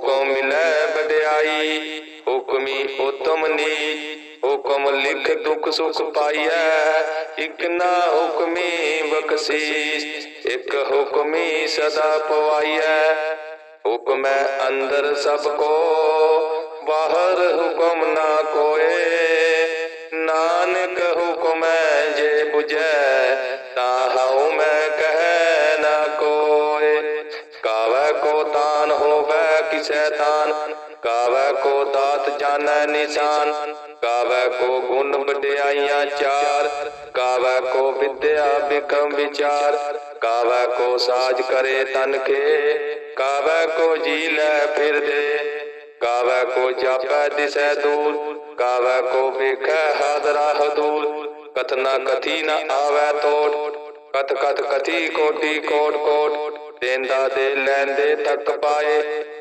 ਹੁਕਮ ਮਿਲੈ ਵਡਿਆਈ ਹੁਕਮੀ ਉਤਮ ਨੀ ਹੁਕਮ ਲਿਖ ਦੁਖ ਸੁਖ ਪਾਈਐ, ਇਕ ਨਾ ਹੁਕਮੀ ਬਖਸ਼ੀਸ਼, ਇਕ ਹੁਕਮੀ ਸਦਾ ਪਵਾਈਐ। ਹੁਕਮੈ ਅੰਦਰ ਸਭ ਕੋ, ਬਾਹਰ ਹੁਕਮ ਨਾ ਕੋਏ। ਨਾਨਕ ਹੁਕਮੈ ਜੇ 부ਜੈ ਤਾ ਹਉ ਮੈਂ ਕਹਿ ਨਾ ਕੋਏ। ਕਾਵੈ ਕੋ ਤਾਨ ਹੋਵੈ ਕਿਸੈ ਤਾਨ ਕਾਵੈ ਕੋ ਦਾਤ ਜਾਣੈ ਨਿਸ਼ਾਨ? ਕਾਵੈ ਕੋ ਗੁਣ ਵਡਿਆਈਆਂ ਚਾਰ? ਕਾਵੈ ਕੋ ਵਿਦਿਆ ਬਿਕਮ ਵਿਚਾਰ? ਕਾਵੈ ਕੋ ਸਾਜ ਕਰੇ ਤਨ ਕੇ? ਕਾਵੈ ਕੋ ਜੀ ਲੈ ਫਿਰਦੇ? ਕਾਵੈ ਕੋ ਜਾਪੈ ਦਿਸੈ ਦੂਰ? ਕਾਵੈ ਕੋ ਵੇਖੈ ਹਾਦਰਾ ਹਦੂਰ ਕਥਨਾ ਕਥੀ ਨ ਆਵੈ ਤੋੜ? ਕਥ ਕਥ ਕਥੀ ਕੋਟੀ ਕੋਟ ਕੋਟ? ਦੇਂਦਾ ਦੇ ਲੈਂਦੇ ਤੱਕ ਪਾਏ?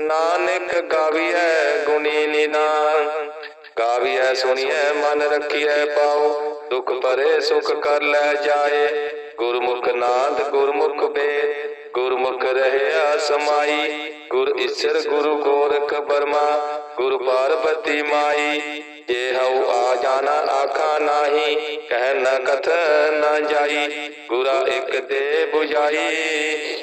ਨਾਨਕ ਗਾਵੀਐ ਗੁਣੀ ਨਿਦਾਨ, ਗਾਵੀਐ ਸੁਣੀਐ ਮਨ ਰੱਖੀਐ ਪਾਉ ਦੁਖ ਪਰੇ ਸੁਖ ਕਰ ਲੈ ਜਾਏ। ਗੁਰਮੁਖ ਨਾਦ ਗੁਰਮੁਖ ਵੇਦ ਗੁਰਮੁਖ ਰਹਿਆ ਸਮਾਈ। ਗੁਰ ਈਸ਼ਰ ਗੁਰੂ ਗੋਰਖ ਬਰਮਾ, ਗੁਰ ਪਾਰਬਤੀ ਮਾਈ। ਜੇ ਹਉ ਆ ਜਾਣਾ ਆਖਾ ਨਾਹੀ, ਕਹਿ ਨ ਕਥ ਨ ਜਾਈ। ਗੁਰਾ ਇੱਕ ਦੇ 부ਝਾਈ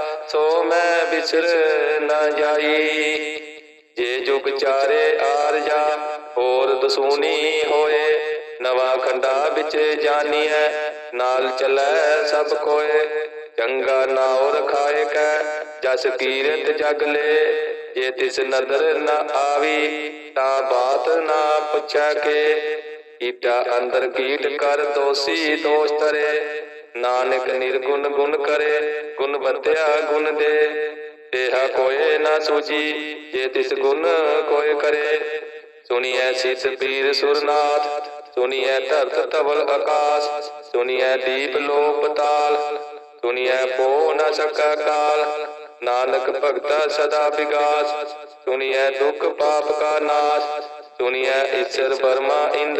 ਸੋ ਮੈਂ ਬਿਸਰ ਨਾ ਜਾਈ। ਜੇ ਜੁਗ ਚਾਰੇ ਆਰ ਹੋਰ ਦਸੂਨੀ ਹੋਏ, ਨਵਾਂ ਖੰਡਾ ਵਿੱਚ ਜਾਨੀਐ, ਨਾਲ ਚੱਲੈ ਸਭ ਕੋਏ। ਚੰਗਾ ਨਾਉ ਰਖਾਏ ਕੈ, ਜਸ ਕੀਰਤ ਜਗ ਲੈ। ਜੇ ਤਿਸ ਨਦਰ ਨ ਆਵੀ, ਤਾਂ ਬਾਤ ਨਾ ਪੁੱਛੈ ਕੇ। ਈਟਾ ਅੰਦਰ ਕੀਟ ਕਰ ਦੋਸੀ ਦੋਸ਼ ਤਰੇ ਨਾਨਕ ਨਿਰਗੁਣ ਗੁਣ ਕਰੇ, ਗੁਣ ਬੰਦਿਆ ਗੁਣ ਦੇ। ਤੇਹਾ ਕੋਏ ਨਾ ਸੂਜੀ ਜੇ ਤਿਸ ਗੁਣ ਕੋਏ ਕਰੇ। ਸੁਣੀਐ ਸਿਤ ਪੀਰ ਸੁਰਨਾਥ, ਸੁਣੀਐ ਧਰਤ ਤਵਲ ਆਕਾਸ਼, ਸੁਣੀਐ ਦੀਪ ਲੋਕ ਪਤਾਲ ਸੁਣੀਐ ਪੋ ਨਾ ਸਕਾ ਕਾਲ। ਨਾਨਕ ਭਗਤਾ ਸਦਾ ਵਿਗਾਸ, ਸੁਣੀਐ ਦੁਖ ਪਾਪ ਕਾ ਨਾਸ਼, ਸੁਣੀਐ ਈਸ਼ਰ ਬਰਮਾ ਇੰਦ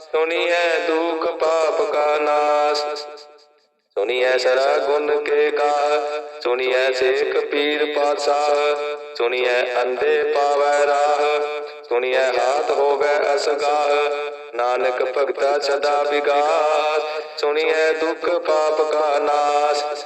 ਸੁਣੀਐ ਦੁਖ ਪਾਪ ਕਾ ਨਾਸ। ਸੁਣੀਐ ਸਰਾ ਗੁਣ ਕੇ ਕਾ। ਸੁਣੀਐ ਸੇਖ ਪੀਰ ਪਾਤਸ਼ਾਹ। ਸੁਣੀਐ ਅੰਧੇ ਪਾਵੈ ਰਾਹ। ਸੁਣੀਐ ਹਾਥ ਹੋਵੇ ਅਸਗਾਹ। ਨਾਨਕ ਭਗਤਾ ਸਦਾ ਵਿਗਾਸ। ਸੁਣੀਐ ਦੁਖ ਪਾਪ ਕਾ ਨਾਸ।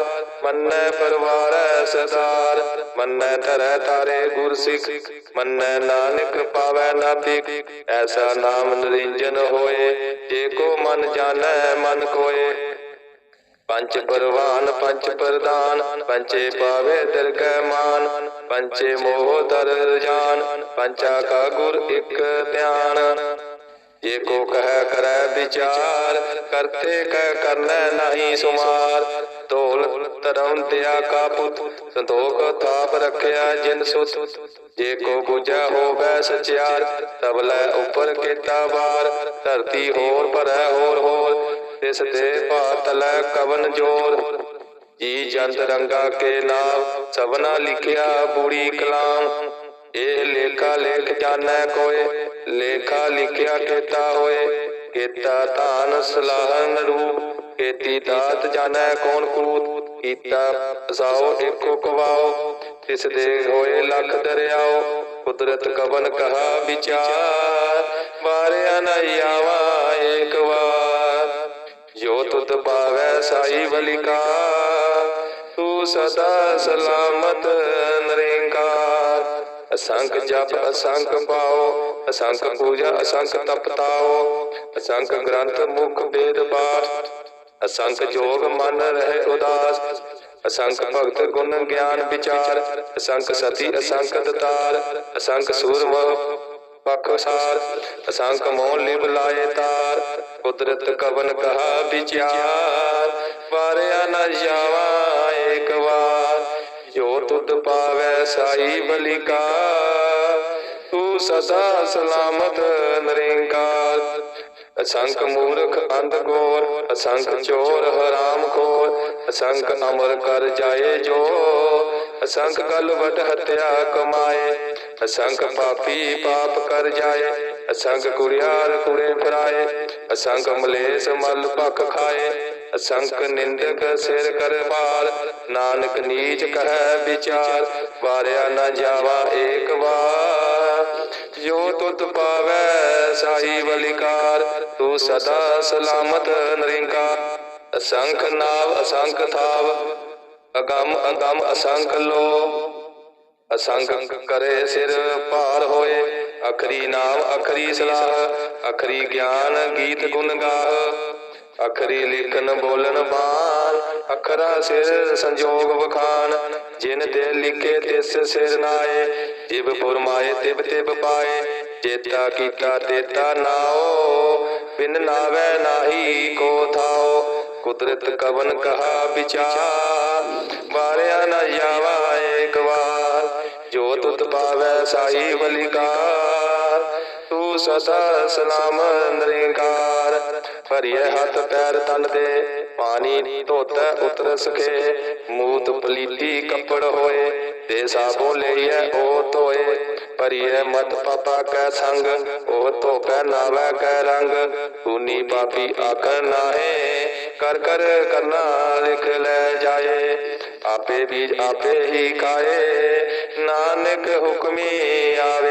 ਮੰਨੈ ਪਰਵਾਰੈ ਸਦਾਰ ਮੰਨੈ ਧਰੈ ਤਾਰੇ ਗੁਰ ਸਿੱਖ ਮੰਨੈ ਨਾਨਕ ਪਾਵੈ ਨਾ ਐਸਾ ਨਾਮ ਨਿਰੰਜਨ ਹੋਏ, ਜੇ ਕੋ ਮਨ ਜਾਣੈ, ਮਨ ਕੋਏ। ਪੰਚ ਪਰਵਾਨ, ਪੰਚ ਪ੍ਰਦਾਨ ਪੰਚੇ ਪਾਵੇ ਦਰਗਹਿ ਮਾਨ। ਪੰਚੇ ਮੋਹ ਦਰ ਜਾਨ, ਪੰਚਾ ਕਾ ਗੁਰ ਇਕ ਧਿਆਨ। ਜੇ ਕੋ ਕਹਿ ਕਰੈ ਵਿਚਾਰ, ਕਰਤੇ ਕਹਿ ਕਰਨੈ ਨਹੀਂ ਸੁਮਾਰ। ਢੋਲ ਧਰਮ ਦਿਆ ਕਾ ਪੁੱਤ ਸੰਤੋਖ ਥਾਪ ਰੱਖਿਆ ਜਿਨ ਸੁਤ। ਜੇ ਕੋ ਬੁਝੈ ਹੋਵੈ ਸਚਿਆਰ, ਤਬ ਲੈ ਉਪਰ ਕੀਤਾ ਵਾਰ। ਧਰਤੀ ਹੋਰ ਭਰੈ ਹੋਰ ਹੋਰ, ਤਿਸ ਤੇ ਭਾਤ ਲੈ ਕਵਨ ਜੋਰ। ਜੀ ਜੰਤ ਰੰਗਾ ਕੇ ਨਾਮ, ਸਭਨਾ ਲਿਖਿਆ ਬੂੜੀ ਕਲਾਮ। ਇਹ ਲੇਖਾ ਲੇਖ ਜਾਣੈ ਕੋਏ, ਲੇਖਾ ਲਿਖਿਆ ਕੀਤਾ ਹੋਏ। ਕੀਤਾ ਧਾਨ ਸਲਾਹਨ ਰੂਪ। ਕੀਤੀ ਦਾਤ ਜਾਣੈ ਕੌਣ ਕੂਤ, ਕੀਤਾ ਸਾਓ ਏਕੋ ਕਵਾਓ, ਤਿਸ ਦੇ ਹੋਏ ਲੱਖ ਦਰਿਆਓ, ਕੁਦਰਤ ਕਵਨ ਕਹਾ ਵਿਚਾਰ, ਵਾਰਿਆ ਨ ਆਵਾ ਏਕ ਵਾਰ। ਜੋ ਤੁਧ ਪਾਵੈ ਸਾਈ ਬਲਿਕਾ ਤੂੰ ਸਦਾ ਸਲਾਮਤ ਨਰੇਕਾਰ। ਅਸੰਖ ਜਪ, ਅਸੰਖ ਪਾਓ, ਅਸੰਖ ਪੂਜਾ, ਅਸੰਖ ਤਪਤਾਓ, ਅਸੰਖ ਗ੍ਰੰਥ ਮੁਖ ਵੇਦ ਪਾਠ। ਅਸੰਖ ਜੋਗ ਮਨ ਰਹੇ ਉਦਾਸ, ਅਸੰਖ ਭਗਤ ਗੁਣ ਗਿਆਨ ਵਿਚਾਰ, ਅਸੰਖ ਸਤੀ, ਅਸੰਖ ਦਤਾਰ, ਅਸੰਖ ਸੂਰਮ ਪਖਸਾਰ ਅਸੰਖ ਮੋਹ ਲਿਵ ਲਾਏ ਤਾਰ, ਕੁਦਰਤ ਕਵਨ ਕਹਾ ਵਿਚਾਰ, ਵਾਰਿਆ ਨ ਜਾਵਾ ਏਕ ਵਾਰ, ਜੋ ਤੁਧ ਪਾਵੈ ਸਾਈ ਬਲਿਕਾ ਤੂੰ ਸਦਾ ਸਲਾਮਤ ਨਰੇਂਕਾਰ। ਅਸੰਖ ਮੂਰਖ ਅੰਧ ਗੋਰ ਅਸੰਖ ਚੋਰ ਹਰਾਮ ਖੋਰ, ਅਸੰਖ ਅਮਰ ਕਰ ਜਾਏ ਜੋ, ਅਸੰਖ ਗਲ ਵਟ ਹਤਿਆ ਕਮਾਏ, ਅਸੰਖ ਪਾਪੀ ਪਾਪ ਕਰ ਜਾਏ, ਅਸੰਖ ਕੁੜਿਆਰ ਕੁੜੇ ਫਰਾਏ, ਅਸੰਖ ਮਲੇਸ ਮਲ ਭਖ ਖਾਏ, ਅਸੰਖ ਨਿੰਦਕ ਸਿਰ ਕਰ ਭਾਰ ਨਾਨਕ ਨੀਚ ਕਹੈ ਵਿਚਾਰ, ਵਾਰਿਆ ਨਾ ਜਾਵਾ ਏਕ ਵਾਰ। ਜੋ ਤੁਧ ਪਾਵੈ ਸਾਈ ਬਲਿਕਾਰ ਤੂੰ ਸਦਾ ਸਲਾਮਤ ਨਰਿੰਕਾਰ ਅਸੰਖ ਨਾਵ ਅਸੰਖ ਥਾਵ, ਅਗੰਮ ਅਗੰਮ ਅਸੰਖ ਲੋ। ਅਸੰਖ ਕਰੇ ਸਿਰ ਭਾਰ ਹੋਏ, ਅਖਰੀ ਨਾਮ ਅਖਰੀ ਸਲਾਹ, ਅਖਰੀ ਗਿਆਨ ਗੀਤ ਗੁਣ ਗਾਹ। ਅਖਰੀ ਲਿਖਨ ਬੋਲਣ ਬਾਣ, ਅਖਰਾ ਸਿਰ ਸੰਜੋਗ ਵਖਾਨ ਜਿਨ ਤੇ ਲਿਖੇ ਤਿਸ ਸਿਰ ਨਾਏ ਜਿਵ ਫੁਰਮਾਏ ਤਿਬ ਤਿਬ ਪਾਏ, ਚੇਤਾ ਕੀਤਾ ਤੇਤਾ ਨਾਓ, ਬਿਨ ਨਾਵੇ ਨਾਹੀ ਕੋ ਥਾਓ, ਕੁਦਰਤ ਕਵਨ ਕਹਾ ਵਿਚਾਰ, ਵਾਰਿਆ ਨਾ ਜਾਵਾ ਏਕ ਵਾਰ ਜੋ ਤੁਤ ਪਾਵੈ ਸਾਈ ਬਲਿਕਾਰ ਤੂੰ ਸਦਾ ਸਲਾਮ ਨਰੇਕਾਰ ਭਰੀਏ ਹੱਥ ਪੈਰ ਤਨ ਦੇ, ਪਾਣੀ ਧੋਤੈ ਉਤਰ ਸਕੇ ਮੂਤ ਪਲੀਤੀ ਕੱਪੜ ਹੋਏ ਤੇ ਸਾਬੋ ਲਈਐ ਉਹ ਧੋਏ। ਭਰੀਏ ਮਤ ਪਾਪਾ ਕੈ ਸੰਗ ਉਹ ਧੋਪੈ ਨਾਵੈ ਕੈ ਰੰਗ। ਤੂਨੀ ਪਾਪੀ ਆਖਰ ਨਾਹੇ, ਕਰ ਕਰ ਕਰਨਾ ਲਿਖ ਲੈ ਜਾਏ। ਆਪੇ ਬੀਜ ਆਪੇ ਹੀ ਖਾਏ, ਨਾਨਕ ਹੁਕਮੀ ਆਵੇ।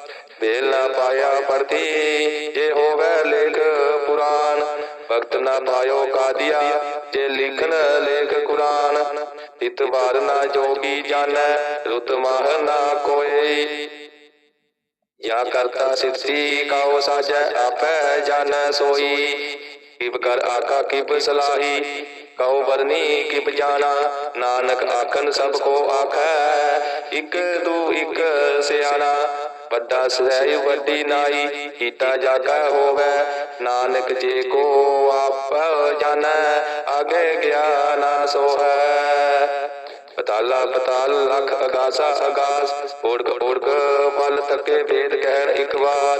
ਵੇਲਾ ਪਾਇਆ ਪਰਤੀ ਜੇ ਹੋਵੇ ਲੇਖ ਪੁਰਾਨ ਭਗਤ ਨਾ ਪਾਇਓ ਕਾਦੀਆ, ਜੇ ਲਿਖਨ ਲੇਖ ਕੁਰਾਨ। ਤਿਤ ਵਾਰ ਨਾ ਜੋਗੀ ਜਾਣੈ, ਰੁਤ ਮਾਹ ਨਾ ਕੋਈ ਯਾ ਕਰਤਾ ਸਿੱਧੀ ਕਾਉ ਸਾਜ, ਆਪੈ ਜਾਣੈ ਸੋਈ। ਕਿਬ ਕਰ ਆਕਾ ਕਿਬ ਸਲਾਹੀ, ਕਉ ਵਰਨੀ ਕਿਬ ਜਾਣਾ। ਨਾਨਕ ਆਖਨ ਸਭ ਕੋ ਆਖੈ, ਇਕ ਦੂ ਇਕ ਸਿਆਣਾ। ਵੱਡਾ ਸਹਿ ਵੱਡੀ ਨਾਈ, ਕੀਤਾ ਜਾਗਾ ਹੋਵੇ। ਨਾਨਕ ਜੇ ਕੋ ਆਪ ਜਾਣੈ ਆਗੇ ਗਿਆਨ ਸੋਹੈ। ਪਤਾਲਾ ਪਤਾਲ ਲਖ ਅਗਾਸਾ ਅਗਾਸ ਓੜਕ ਓੜਕ ਪਲ ਤੱਕੇ ਭੇਦ ਕਹਿਣ ਇੱਕ ਬਾਤ।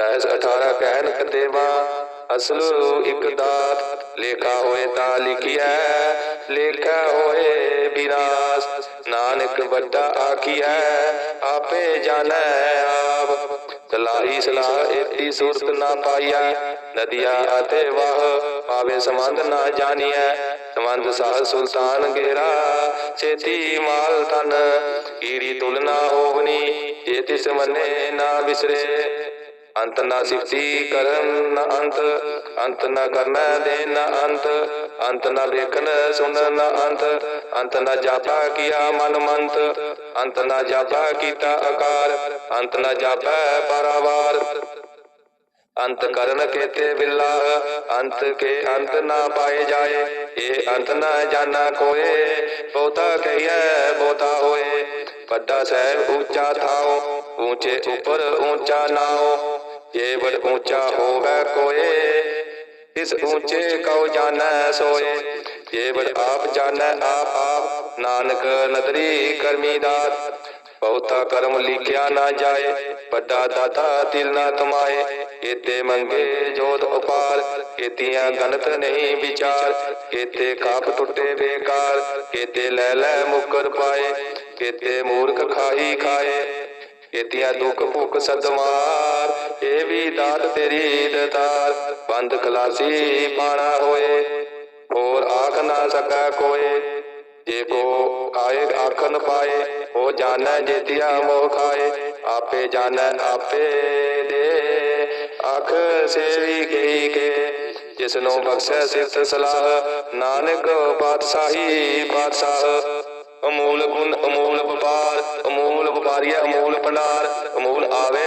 ਦਸ 18 ਕਹਿਣ ਕਤੇਵਾ, ਅਸਲ ਇੱਕ ਦਾਤ। ਲੇਖਾ ਹੋਏ ਤਾਂ ਲਿਖਿਆ ਲੇਖਾ ਹੋਏ ਬਿਨਾਸ ਨਾਨਕ ਵੱਡਾ ਆਖੀਐ ਆਪੇ ਜਾਣੈ ਆਪ। ਸਲਾਹੀ ਸਲਾਹ, ਏਤੀ ਸੂਰਤ ਨਾ ਪਾਈਆ ਨਦੀਆ ਅਤੇ ਵਾਹ ਪਾਵੇ ਸੰਬੰਧ ਨਾ ਜਾਣੀਐ। ਸੰਬੰਧ ਸਾਹ ਸੁਲਤਾਨ ਗੇਰਾ, ਛੇਤੀ ਮਾਲ ਤਨ ਈੜੀ ਤੁਲਨਾ ਹੋਵਨੀ, ਜੇ ਤਿਸ ਮੰਨੇ ਨਾ ਵਿਸਰੇ ਅੰਤ ਨਾ ਸਿਫਤੀ ਕਰਨ ਨਾ ਅੰਤ ਅੰਤ ਨਾ ਕਰਨਾ ਦੇ ਨਾ ਅੰਤ। ਅੰਤ ਨਾ ਵੇਖਣ ਸੁਣਨ ਨਾ ਅੰਤ। ਅੰਤ ਨਾ ਜਾਪਾ ਕੀਆ ਮਨ ਮੰਤ। ਅੰਤ ਨਾ ਜਾਪਾ ਕੀਤਾ ਆਕਾਰ। ਅੰਤ ਨਾ ਜਾਪੈ ਪਰਾਵਾਰ। ਅੰਤ ਕਰਨ ਕੇਤੇ ਬਿਲਾ। ਅੰਤ ਕੇ ਅੰਤ ਨਾ ਪਾਏ ਜਾਏ। ਇਹ ਅੰਤ ਨਾ ਜਾਣਾ ਕੋਏ। ਬਹੁਤਾ ਕਹੀਐ, ਬਹੁਤਾ ਹੋਏ। ਵੱਡਾ ਸਹਿਬ ਉੱਚਾ ਥਾਓ। ਉੱਚੇ ਉਪਰ ਉੱਚਾ ਨਾਓ। ਜੇ ਬੜ ਉੱਚਾ ਹੋਵੇ ਕੋਏ। ਇਸ ਉੱਚੇ ਕਉ ਜਾਣੈ ਸੋਏ। ਜੇ ਆਪ ਜਾਣੈ ਆਪ ਆਪ। ਨਾਨਕ ਨਦਰੀ ਕਰਮੀ ਦਾਤ। ਬਹੁਤਾ ਕਰਮ ਲਿਖਿਆ ਨਾ ਜਾਏ। ਵੱਡਾ ਦਾਤਾ ਦਿਲ ਨਾ ਤਮਾਏ ਕੀਤੇ ਮੰਗੇ ਜੋਤ ਉਪਾਰ। ਕੀਤੀਆਂ ਗਨਤ ਨਹੀਂ ਵਿਚਾਰ। ਕੀਤੇ ਕਾਪ ਟੁੱਟੇ ਬੇਕਾਰ। ਕੀਤੇ ਲੈ ਲੈ ਮੁਕਰ ਪਾਏ। ਕੀਤੇ ਮੂਰਖ ਖਾਹੀ ਖਾਏ। ਕੀਤੀਆਂ ਦੁੱਖ ਭੁੱਖ ਸਦਮਾਰ। ਇਹ ਵੀ ਦਾਤ ਤੇਰੀ ਦਤਾਰ, ਬੰਦ ਖਲਾਸੀ ਪਾਣਾ ਹੋਏ, ਹੋਰ ਆਖ ਨਾ ਸਕੈ ਕੋਏ। ਜੇ ਕੋ ਆਏ ਆਖਨ ਪਾਏ, ਉਹ ਜਾਣੈ ਜੇਤਿਆ ਮੋਹ ਖਾਏ। ਆਪੇ ਜਾਣੈ, ਆਪੇ ਦੇ। ਆਖ ਸੇਵੀ ਗਈ ਕੇ ਜਿਸ ਨੂੰ ਬਖਸ਼ੈ ਸਿਫਤ ਸਲਾਹ, ਨਾਨਕ ਪਾਤਸ਼ਾਹੀ ਪਾਤਸ਼ਾਹ। ਅਮੂਲ ਗੁਣ, ਅਮੂਲ ਵਪਾਰ, ਅਮੂਲ ਵਪਾਰੀਆ, ਅਮੂਲ ਭੰਡਾਰ, ਅਮੂਲ ਆਵੇ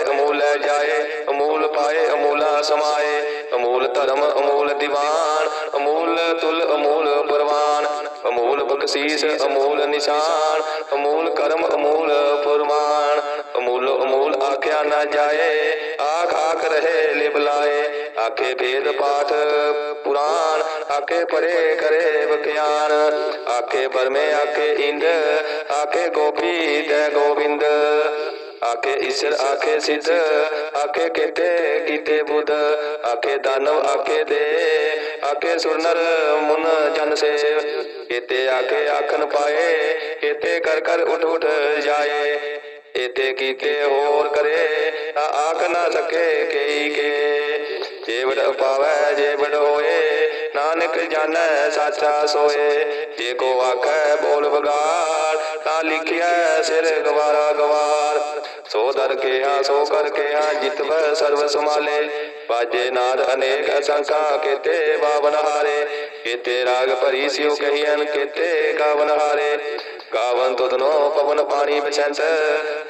ਧਰਮ ਅਮੂਲ ਦੀਵਾਨ, ਅਮੂਲ ਤੁਲ, ਅਮੂਲ ਪਰਵਾਨ। ਅਮੂਲ ਬਖਸ਼ੀਸ, ਅਮੂਲ ਨਿਸ਼ਾਨ, ਅਮੂਲ ਕਰਮ, ਅਮੂਲ ਫਰਮਾਨ। ਅਮੂਲ ਅਮੂਲ ਆਖਿਆ ਨਾ ਜਾਏ, ਆਖ ਆਖ ਰਹੇ ਲਿਬਲਾਏ ਆਖੇ ਭੇਦ ਪਾਠ ਪੁਰਾਨ, ਆਖੇ ਪਰੇ ਕਰੇ ਬਖਿਆਨ ਆਖੇ ਪਰਮੇ ਆਖੇ ਇੰਦ, ਆਖੇ ਗੋਪੀ ਤੈ ਗੋਬਿੰਦ। ਆਖੇ ਈਸ਼ਰ ਆਖੇ ਸਿੱਧ ਆਖੇ ਕੀਤੇ ਕੀਤੇ ਬੁੱਧ ਆਖੇ ਦਾਨਵ ਆਖੇ ਦੇ ਆਖੇ ਸੁਰਨਰ ਮੁਨ ਜਨ ਸੇਵ ਕੀਤੇ ਆਖੇ ਆਖਨ ਪਾਏ ਕੀਤੇ ਕਰ ਕਰ ਉਠ ਉਠ ਜਾਏ ਇਤੇ ਕੀਤੇ ਹੋਰ ਕਰੇ ਤਾਂ ਆਖ ਨਾ ਸਕੇ ਕਈ ਕੇ ਜੇਵੜ ਪਾਵੈ ਜੇਵੜ ਹੋਏ ਨਾਨਕ ਜਾਣੈ ਸਾਚਾ ਸੋਏ ਜੇ ਕੋ ਆਖੈ ਬੋਲ ਬਗਾੜ ਤਾਂ ਲਿਖਿਆ ਸਿਰ ਗਵਾਰਾ ਗਵਾਰ। ਸੋ ਦਰ ਕੇ ਆ ਸੋ ਕਰ ਕੇ ਆ ਜਿਤਵ ਸਰਵ ਸਮਾਲੇ ਬਾਜੇ ਨਾਦ ਅਨੇਕ ਅਸੰਖਾ ਕੀਤੇ ਬਾਵਨ ਹਾਰੇ। ਕੀਤੇ ਰਾਗ ਭਰੀ ਸਿਉ ਕਹੀਨ ਕੀਤੇ ਗਾਵਨ ਹਾਰੇ। ਗਾਵਨ ਤੁਧਨੋ ਪਵਨ ਪਾਣੀ ਬਸੰਤ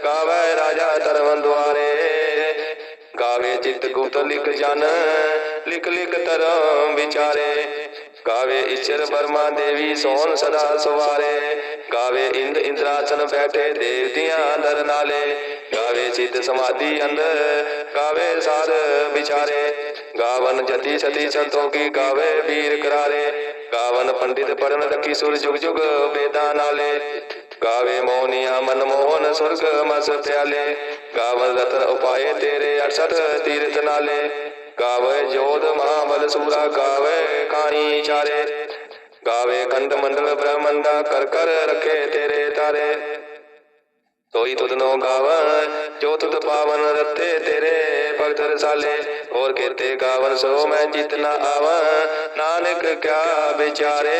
ਗਾਵੇ ਰਾਜਾ ਧਰਮ ਦੁਆਰੇ। ਗਾਵੇ ਚਿਤ ਗੁਪਤ ਲਿਖ ਜਨ, ਲਿਖ ਲਿਖ ਧਰਮ ਵਿਚਾਰੇ। ਗਾਵੇ ਈਸ਼ਰ ਬਰਮਾ ਦੇਵੀ ਸੋਨ ਸਦਾ ਸਵਾਰੇ। ਗਾਵੇ ਇੰਦ ਇੰਦਰਾਸਨ ਬੈਠੇ ਦੇਵ ਦੇਵਤਿਆਂ ਦਰ ਨਾਲੇ। ਗਾਵੇ ਸਿੱਧ ਸਮਾਧੀ ਅੰਦਰ, ਗਾਵੇ ਸਾਧ ਵਿਚਾਰੇ। ਗਾਵਨ ਜਤੀ ਸਤੀ ਸੰਤੋਂ ਕੀ ਗਾਵੇ ਵੀਰ ਕਰਾਰੇ। ਗਾਵਨ ਪੰਡਿਤ ਪੜਨ ਰਖੀ ਸੁਰ ਜੁਗ ਜੁਗ ਵੇਦਾਂ ਨਾਲੇ। ਗਾਵੇ ਮੋਹਨੀਆ ਮਨ ਮੋਹਨ ਸੁਰਗ ਮਸ ਪਿਆਲੇ। ਗਾਵਨ ਰਤਨ ਉਪਾਏ ਤੇਰੇ 68 ਤੀਰਥ ਨਾਲੇ। ਗਾਵੇ ਜੋਧ ਮਹਾਬਲ ਸੂਰਾ ਗਾਵੇ ਕਾਣੀ ਚਾਰੇ। ਗਾਵੇ ਖੰਡ ਮੰਡਲ ਬ੍ਰਹਮੰਡਾ ਕਰ ਕਰ ਰਖੇ ਤੇਰੇ ਤਾਰੇ। ਸੋਈ ਤੁਧ ਨੋ ਗਾਵਨ ਜੋ ਤੁਧ ਪਾਵਨ ਰੱਤੇ ਤੇਰੇ ਭਗਤ ਰਸਾਲੇ। ਹੋਰ ਕੀਤੇ ਗਾਵਨ ਸੋ ਮੈਂ ਜਿਤ ਆਵਾਂ ਨਾਨਕ ਕਿਆ ਵਿਚਾਰੇ।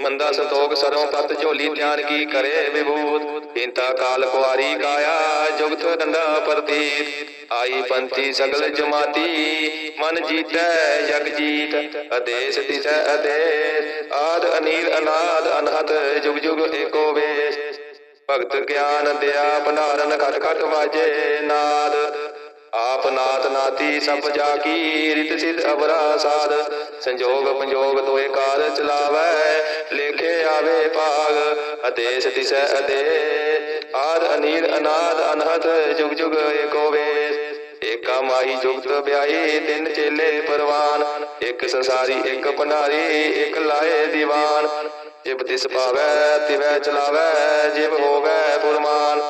ਮੰਦਾ ਸੰਤੋਖ ਸਰੋਂ ਪਤ ਝੋਲੀ ਧਿਆਨ ਕੀ ਕਰੇ ਵਿਭੂਤ? ਇੰਤਾ ਕਾਲ ਕੁਆਰੀ ਕਾਇਆ ਜੁਗਤ ਡੰਡਾ ਪ੍ਰਤੀਤ। ਆਈ ਪੰਥੀ ਸਗਲ ਜਮਾਤੀ, ਮਨ ਜੀਤੈ, ਜਗ ਜੀਤ। ਅਦੇਸ ਦਿਸੈ ਅਦੇਸ ਆਦ ਅਨੀਲ ਅਨਾਦ ਅਨਹਤ ਜੁਗ ਜੁਗ ਏਕੋ ਵੇਸ। ਭਗਤ ਗਿਆਨ ਦਿਆ, ਭੰਡਾਰਨ ਖਟ ਖਟ ਵਾਜੇ ਨਾਦ। ਆਪ ਨਾਤ ਨਾਤੀ ਸਭ ਜਾ ਕੀ ਰਿਤ ਸਿਧ ਅਵਰਾ ਸਾਧ। ਸੰਜੋਗ ਪੰਜੋਗ ਤੋਏ ਕਾਰ ਚਲਾਵੈ, ਲੇਖੇ ਆਵੇ ਭਾਗ ਅਦੇਸ ਦਿਸੈ ਅਦੇ ਆਦ ਅਨੀਲ ਅਨਾਦ ਅਨਹਤ ਜੁਗ ਜੁਗ ਏਕੋ ਵੇਸ। ਏਕਾ ਮਾਈ ਜੁਗਤ ਵਿਆਹੀ, ਤਿੰਨ ਚੇਲੇ ਪਰਵਾਨ। ਇੱਕ ਸੰਸਾਰੀ, ਇੱਕ ਭੰਡਾਰੀ, ਇੱਕ ਲਾਏ ਦੀਵਾਨ। ਜਿਬ ਤਿਸ ਪਾਵੈ, ਤਿਵੈ ਚਲਾਵੈ, ਜਿਬ ਹੋਵੈ ਪੁਰਮਾਨ।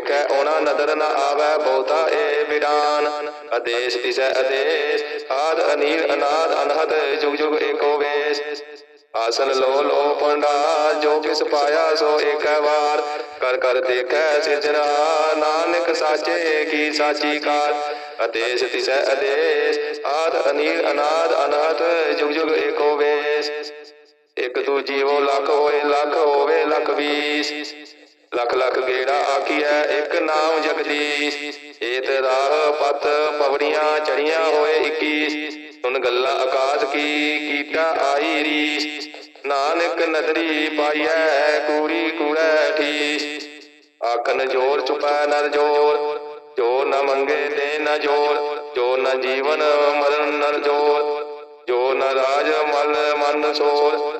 ਵੇਖੈ ਉਹਨਾਂ ਨਦਰ ਨ ਆਵੈ ਬਹੁਤਾ ਏ ਬਿਡਾਨ ਅਦੇਸ ਤਿਸੈ ਅਦੇਸ ਆਦ, ਅਨੀਲ, ਅਨਾਦ, ਅਨਹਦ ਜੁਗ ਜੁਗ ਏਕੋ ਵੇਸ। ਆਸਨ ਲੋ ਲੋ, ਪੰਡਾ, ਜੋ ਕਿਸ ਪਾਇਆ ਸੋ ਏਕ ਵਾਰ। ਕਰ ਕਰ, ਦੇਖੈ, ਸਿਰਜਣਾ, ਨਾਨਕ ਸਾਚੇ ਕੀ ਸਾਚੀ ਕਾਰ। ਅਦੇਸ ਤਿਸੈ ਅਦੇਸ ਆਦ, ਅਨੀਲ, ਅਨਾਦ, ਅਨਹਦ ਜੁਗ ਜੁਗ ਏਕੋ ਵੇਸ। ਇਕ ਤੂ ਜੀਵੋ ਲੱਖ ਹੋਏ, ਲੱਖ ਹੋਵੇ, ਲੱਖ ਵੀਸ। ਲੱਖ ਲੱਖ ਗੇੜਾ ਆਖੀਐ, ਇੱਕ ਨਾਮ ਜਗਦੀਸ਼। ਏਤ ਰਾਹ ਪਤ ਪਵੜੀਆਂ ਚੜੀਆਂ ਹੋਏ 21 ਸੁਨ ਗੱਲਾਂ ਆਕਾਸ਼ ਕੀ ਕੀਤਾ ਆਈ ਰੀਸ। ਨਾਨਕ ਨਦਰੀ ਪਾਈਐ, ਕੂੜੀ ਕੂੜੈ ਠੀਸ। ਆਖਨ ਜੋਰ ਚੁਪੈ ਨਰ ਜੋਰ, ਜੋ ਨ ਮੰਗੇ ਤੇ ਨ ਜੋਰ, ਜੋ ਨ ਜੀਵਨ ਮਰਨ ਨਰ ਜੋਰ, ਜੋ ਨ ਰਾਜ ਮਲ ਮਨ ਸੋਰ।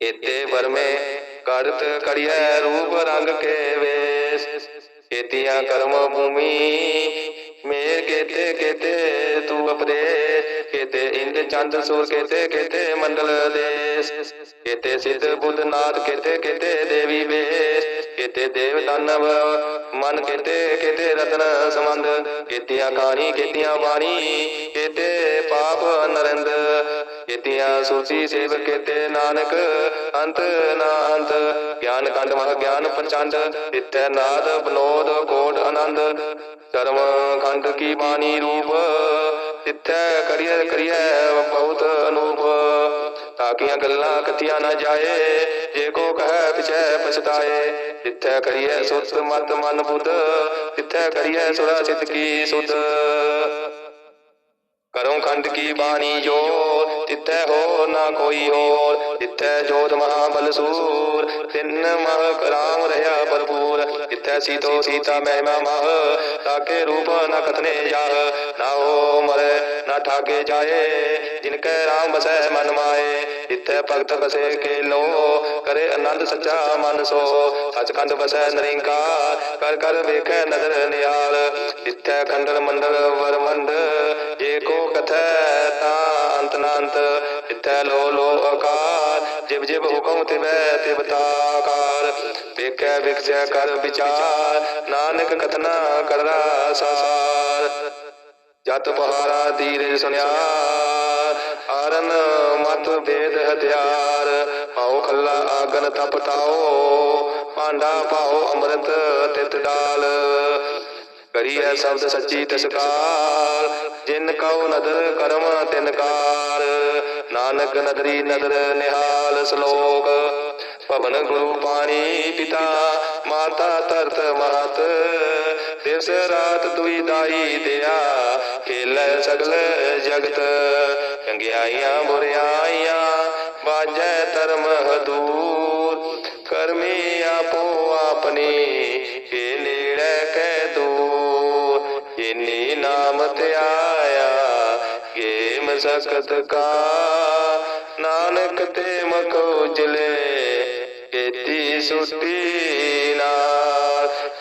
ਇਤੇ ਵਰਮੇ ਕਰਤ ਕਰਿਐ ਰੂਪ ਰੰਗ ਕੇ ਵੇਸ। ਕੇਤੀਆਂ ਕਰਮ ਭੂਮੀ ਮੇਰ ਕੇਤੇ ਕੇਤੇ ਤੂ ਅਪਰੇ ਕੇਤੇ ਇੰਦ ਚੰਦ ਸੂਰ ਕੇਤੇ ਕੇਤੇ ਮੰਡਲ ਦੇਸ। ਕੇਤੇ ਸਿੱਧ ਬੁੱਧ ਨਾਥ ਕੇਤੇ ਕੇਤੇ ਦੇਵੀ ਵੇਸ। ਕੇਤੇ ਦੇਵ ਦਾਨਵ ਮਨ ਕੇਤੇ ਕੇਤੇ ਰਤਨ ਸੰਬੰਧ। ਕੇਤੀਆਂ ਕਾਣੀ ਕੇਤੀਆਂ ਬਾਣੀ, ਕੇਤੇ ਪਾਪ ਨਰਿੰਦ ਕੇਤੀਆਂ ਸੂਚੀ ਸੇਵ ਕੇਤੇ ਨਾਨਕ, ਅੰਤ ਨਾ ਅੰਤ। ਗਿਆਨ ਕੰਡ ਮਹ ਗਿਆਨ ਪ੍ਰਚੰਡ ਤਿੱਥੈ ਨਾਦ ਬਨੋਦ ਕੋਟ ਆਨੰਦ। ਕਰਮ ਖੰਡ ਕੀ ਬਾਣੀ ਰੂਪ, ਤਿੱਥੈ ਕਰੀਏ ਕਰੀਐ ਬਹੁਤ ਅਨੂਪ। ਤਾਕੀਆਂ ਗੱਲਾਂ ਕਥੀਆਂ ਨਾ ਜਾਏ, ਜੇ ਕੋ ਕਹੈ ਪਿਛੈ ਪਛਤਾਏ। ਤਿੱਥੈ ਕਰੀਐ ਸੁਤ ਮਤ ਮਨ ਬੁੱਧ, ਤਿੱਥੈ ਕਰੀਏ ਸੁਰਾ ਸਿਤ ਕੀ ਸੁਧ। ਕਰੋਂ ਖੰਡ ਕੀ ਬਾਣੀ ਜੋ ਤਿੱਥੈ ਹੋ ਨਾ ਕੋਈ ਹੋਰ। ਤਿੱਥੈ ਜੋਤ ਮਹਾ ਬਲਸੂਰ ਤਿੰਨ ਮਹ ਰਾਮ ਰਹਾ ਭਰਪੂਰ। ਤਿੱਥੈ ਸੀਤੋ ਸੀਤਾ ਮਹਿਮਾ ਮਹ। ਤਾਕੇ ਰੂਪ ਨ ਕਤਨੇ ਜਾਹ। ਨਾ ਹੋ ਮਰੇ, ਨਾ ਠਾਕੇ ਜਾਏ। ਜਿਨ ਕੈ ਰਾਮ ਬਸੈ ਮਨ ਮਾਏ। ਤਿੱਥੈ ਭਗਤ ਬਸੇ ਕੇ ਲੋ ਕਰੇ ਆਨੰਦ ਸੱਚਾ ਮਨ ਸੋ। ਸਚਖੰਡ ਬਸੈ ਨਰਿੰਕਾਰ, ਕਰ ਕਰ ਵੇਖੈ ਨਦਰ ਨਿਹਾਲ। ਤਿੱਥੈ ਖੰਡਨ ਮੰਡਲ ਵਰਮੰਡ ਜੇ ਕੋ ਕਥੈ ਤਾਂ ਅੰਤ ਨਾ ਅੰਤ। ਲੋ ਲੋ ਅਕਾਰ ਜਿਵ ਜਿਵ ਹੁਕਮ ਤਿਵੈ ਤਿਵ ਤਾਕਾਰ। ਵੇਖੈ ਵਿਖਸੈ ਕਰ ਵਿਚਾਰ, ਨਾਨਕ ਕਥਨਾ ਕਰਦਾ ਸਾਰ ਜਤ ਪਹਾਰਾ ਧੀਰੇ ਸੁਨਿਆ ਆਰਨ ਮਤ ਵੇਦ ਹਥਿਆਰ। ਪਾਉ ਖੱਲਾ ਆਗਨ ਤਪਤਾਓ ਭਾਂਡਾ ਪਾਉ ਅੰਮ੍ਰਿਤ ਤਿਤ ਡਾਲ। ਕਰੀਐ ਸ਼ਬਦ ਸੱਚੀ ਤਸਕਾਰ ਜਿਨ ਕਉ ਨਦਰ ਕਰਮ ਤਿਨ ਕਾਰ। ਨਾਨਕ ਨਦਰੀ ਨਦਰ ਨਿਹਾਲ ਸ਼ਲੋਕ। ਪਵਨ ਗੁਰੂ ਪਾਣੀ ਪਿਤਾ, ਮਾਤਾ ਧਰਤ ਮਹਤ। ਦਿਵਸ ਰਾਤ ਦੁਈ ਦਾਈ ਦਿਆ, ਖੇਲੇ ਸਗਲ ਜਗਤ। ਚੰਗਿਆਈਆਂ ਬੁਰਿਆਈਆਂ ਬਾਜੈ ਧਰਮ ਹਦੂਰ। ਕਰਮੀ ਆਪੋ ਆਪਣੀ ਏ ਨੇੜੇ ਕੈ ਦੂਰ। ਜਿਨੀ ਨਾਮ ਧਿਆਇਆ ਗੇਮ ਮਸਕਤ ਕਾ। ਨਾਨਕ ਤੇ ਮਖ ਉਜਲੇ, ਕੀਤੀ ਸੁਟੀ ਨਾਲ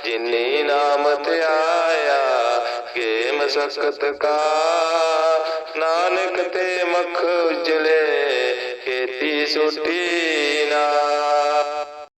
ਜਿਨੀ ਨਾਮ ਧਿਆਇਆ ਗੇ ਮਸਕਤ ਕਾ। ਨਾਨਕ ਤੇ ਮਖ ਉਜਲੇ ਖੇਤੀ ਸੁਟੀ ਨਾ।